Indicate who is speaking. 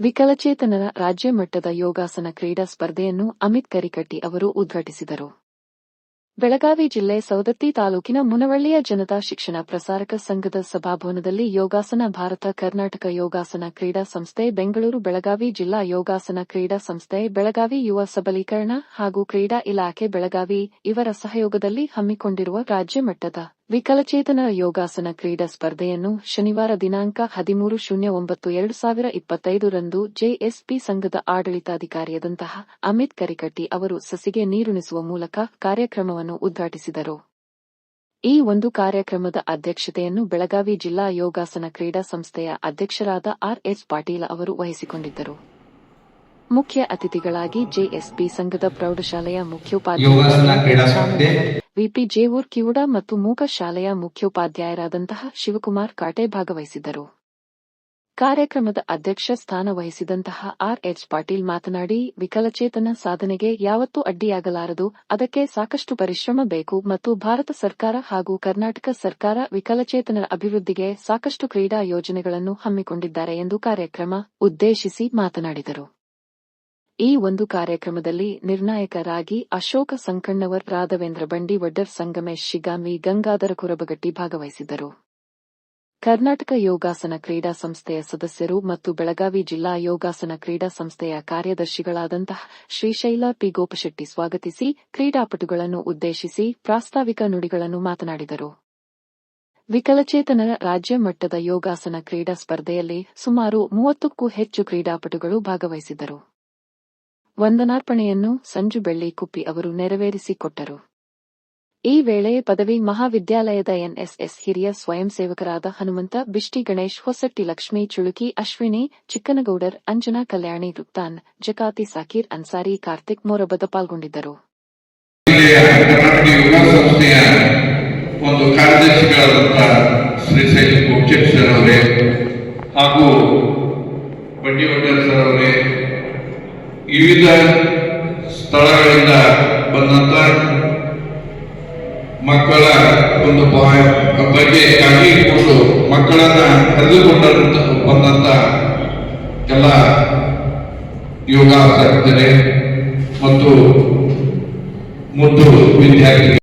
Speaker 1: ವಿಕಲಚೇತನರ ರಾಜ್ಯ ಮಟ್ಟದ ಯೋಗಾಸನ ಕ್ರೀಡಾ ಸ್ಪರ್ಧೆಯನ್ನು ಅಮಿತ್ ಕರಿಕಟ್ಟಿ ಅವರು ಉದ್ಘಾಟಿಸಿದರು. ಬೆಳಗಾವಿ ಜಿಲ್ಲೆ ಸವದತ್ತಿ ತಾಲೂಕಿನ ಮುನವಳ್ಳಿಯ ಜನತಾ ಶಿಕ್ಷಣ ಪ್ರಸಾರಕ ಸಂಘದ ಸಭಾಭವನದಲ್ಲಿ ಯೋಗಾಸನ ಭಾರತ ಕರ್ನಾಟಕ ಯೋಗಾಸನ ಕ್ರೀಡಾ ಸಂಸ್ಥೆ ಬೆಂಗಳೂರು ಬೆಳಗಾವಿ ಜಿಲ್ಲಾ ಯೋಗಾಸನ ಕ್ರೀಡಾ ಸಂಸ್ಥೆ ಬೆಳಗಾವಿ ಯುವ ಸಬಲೀಕರಣ ಹಾಗೂ ಕ್ರೀಡಾ ಇಲಾಖೆ ಬೆಳಗಾವಿ ಇವರ ಸಹಯೋಗದಲ್ಲಿ ಹಮ್ಮಿಕೊಂಡಿರುವ ರಾಜ್ಯ ಮಟ್ಟದ ವಿಕಲಚೇತನರ ಯೋಗಾಸನ ಕ್ರೀಡಾ ಸ್ಪರ್ಧೆಯನ್ನು ಶನಿವಾರ ದಿನಾಂಕ ಹದಿಮೂರು ಶೂನ್ಯ ಒಂಬತ್ತು ಎರಡು ಸಾವಿರ ಇಪ್ಪತ್ತೈದರಂದು ಜೆಎಸ್ಪಿ ಸಂಘದ ಆಡಳಿತಾಧಿಕಾರಿಯಾದಂತಹ ಅಮಿತ್ ಕರಿಕಟ್ಟಿ ಅವರು ಸಸಿಗೆ ನೀರುಣಿಸುವ ಮೂಲಕ ಕಾರ್ಯಕ್ರಮವನ್ನು ಉದ್ಘಾಟಿಸಿದರು. ಈ ಒಂದು ಕಾರ್ಯಕ್ರಮದ ಅಧ್ಯಕ್ಷತೆಯನ್ನು ಬೆಳಗಾವಿ ಜಿಲ್ಲಾ ಯೋಗಾಸನ ಕ್ರೀಡಾ ಸಂಸ್ಥೆಯ ಅಧ್ಯಕ್ಷರಾದ ಆರ್ ಎಸ್ ಪಾಟೀಲ ಅವರು ವಹಿಸಿಕೊಂಡಿದ್ದರು. ಮುಖ್ಯ ಅತಿಥಿಗಳಾಗಿ ಜೆಎಸ್ಪಿ ಸಂಘದ ಪ್ರೌಢಶಾಲೆಯ ಮುಖ್ಯೋಪಾಧ್ಯಾಯ ವಿಪಿ ಜೇವೂರ್ ಕಿವುಡ ಮತ್ತು ಮೂಕ ಶಾಲೆಯ ಮುಖ್ಯೋಪಾಧ್ಯಾಯರಾದಂತಹ ಶಿವಕುಮಾರ್ ಕಾಟೆ ಭಾಗವಹಿಸಿದ್ದರು ಕಾರ್ಯಕ್ರಮದ ಅಧ್ಯಕ್ಷ ಸ್ಥಾನ ವಹಿಸಿದಂತಹ ಆರ್. ಎಚ್. ಪಾಟೀಲ್ ಮಾತನಾಡಿ, ವಿಕಲಚೇತನ ಸಾಧನೆಗೆ ಯಾವತ್ತೂ ಅಡ್ಡಿಯಾಗಲಾರದು, ಅದಕ್ಕೆ ಸಾಕಷ್ಟು ಪರಿಶ್ರಮ ಬೇಕು ಮತ್ತು ಭಾರತ ಸರ್ಕಾರ ಹಾಗೂ ಕರ್ನಾಟಕ ಸರ್ಕಾರ ವಿಕಲಚೇತನರ ಅಭಿವೃದ್ಧಿಗೆ ಸಾಕಷ್ಟು ಕ್ರೀಡಾ ಯೋಜನೆಗಳನ್ನು ಹಮ್ಮಿಕೊಂಡಿದ್ದಾರೆ ಎಂದು ಕಾರ್ಯಕ್ರಮ ಉದ್ದೇಶಿಸಿ ಮಾತನಾಡಿದರು. ಈ ಒಂದು ಕಾರ್ಯಕ್ರಮದಲ್ಲಿ ನಿರ್ಣಾಯಕರಾಗಿ ಅಶೋಕ ಸಂಕಣ್ಣವರ್ ರಾಘವೇಂದ್ರ ಬಂಡಿವಡ್ಡರ್ ಸಂಗಮೇಶ್ ಶಿಗಾಮಿ ಗಂಗಾಧರ ಕುರಬಗಟ್ಟಿ ಭಾಗವಹಿಸಿದ್ದರು. ಕರ್ನಾಟಕ ಯೋಗಾಸನ ಕ್ರೀಡಾ ಸಂಸ್ಥೆಯ ಸದಸ್ಯರು ಮತ್ತು ಬೆಳಗಾವಿ ಜಿಲ್ಲಾ ಯೋಗಾಸನ ಕ್ರೀಡಾ ಸಂಸ್ಥೆಯ ಕಾರ್ಯದರ್ಶಿಗಳಾದಂತಹ ಶ್ರೀಶೈಲ ಪಿ ಗೋಪಶೆಟ್ಟಿ ಸ್ವಾಗತಿಸಿ ಕ್ರೀಡಾಪಟುಗಳನ್ನು ಉದ್ದೇಶಿಸಿ ಪ್ರಾಸ್ತಾವಿಕ ನುಡಿಗಳನ್ನು ಮಾತನಾಡಿದರು. ವಿಕಲಚೇತನರ ರಾಜ್ಯ ಮಟ್ಟದ ಯೋಗಾಸನ ಕ್ರೀಡಾ ಸ್ಪರ್ಧೆಯಲ್ಲಿ ಸುಮಾರು ಮೂವತ್ತಕ್ಕೂ ಹೆಚ್ಚು ಕ್ರೀಡಾಪಟುಗಳು ಭಾಗವಹಿಸಿದ್ದರು. ವಂದನಾರ್ಪಣೆಯನ್ನು ಸಂಜು ಬೆಳ್ಳಿ ಕುಪ್ಪಿ ಅವರು ನೆರವೇರಿಸಿಕೊಟ್ಟರು. ಈ ವೇಳೆ ಪದವಿ ಮಹಾವಿದ್ಯಾಲಯದ ಎನ್ಎಸ್ಎಸ್ ಹಿರಿಯ ಸ್ವಯಂ ಸೇವಕರಾದ ಹನುಮಂತ, ಬಿಷ್ಟಿ ಗಣೇಶ್, ಹೊಸಟ್ಟಿ ಲಕ್ಷ್ಮೀ, ಚುಳುಕಿ, ಅಶ್ವಿನಿ, ಚಿಕ್ಕನಗೌಡರ್, ಅಂಜನಾ ಕಲ್ಯಾಣಿ, ರುಕ್ತಾನ್, ಜಕಾತಿ ಸಾಕೀರ್, ಅನ್ಸಾರಿ, ಕಾರ್ತಿಕ್ ಮೊರಬದ ಪಾಲ್ಗೊಂಡಿದ್ದರು.
Speaker 2: ಒಂದು ಕಾರ್ಯದರ್ಶಿಗಳಾದಂತಹ ಸರ್ ಅವರೇ ಹಾಗೂ ಬಂಡಿ ಸರ್ ಅವರೇ ವಿವಿಧ ಸ್ಥಳಗಳಿಂದ ಬಂದಂತ ಮಕ್ಕಳ ಒಂದು ಬಗ್ಗೆ ಇಟ್ಕೊಂಡು ಮಕ್ಕಳನ್ನ ಕರೆದುಕೊಂಡ ಬಂದಂತ ಎಲ್ಲ ಯೋಗಾಸಕ್ತರೆ ಮತ್ತು ಮುದ್ದು ವಿದ್ಯಾರ್ಥಿಗಳು.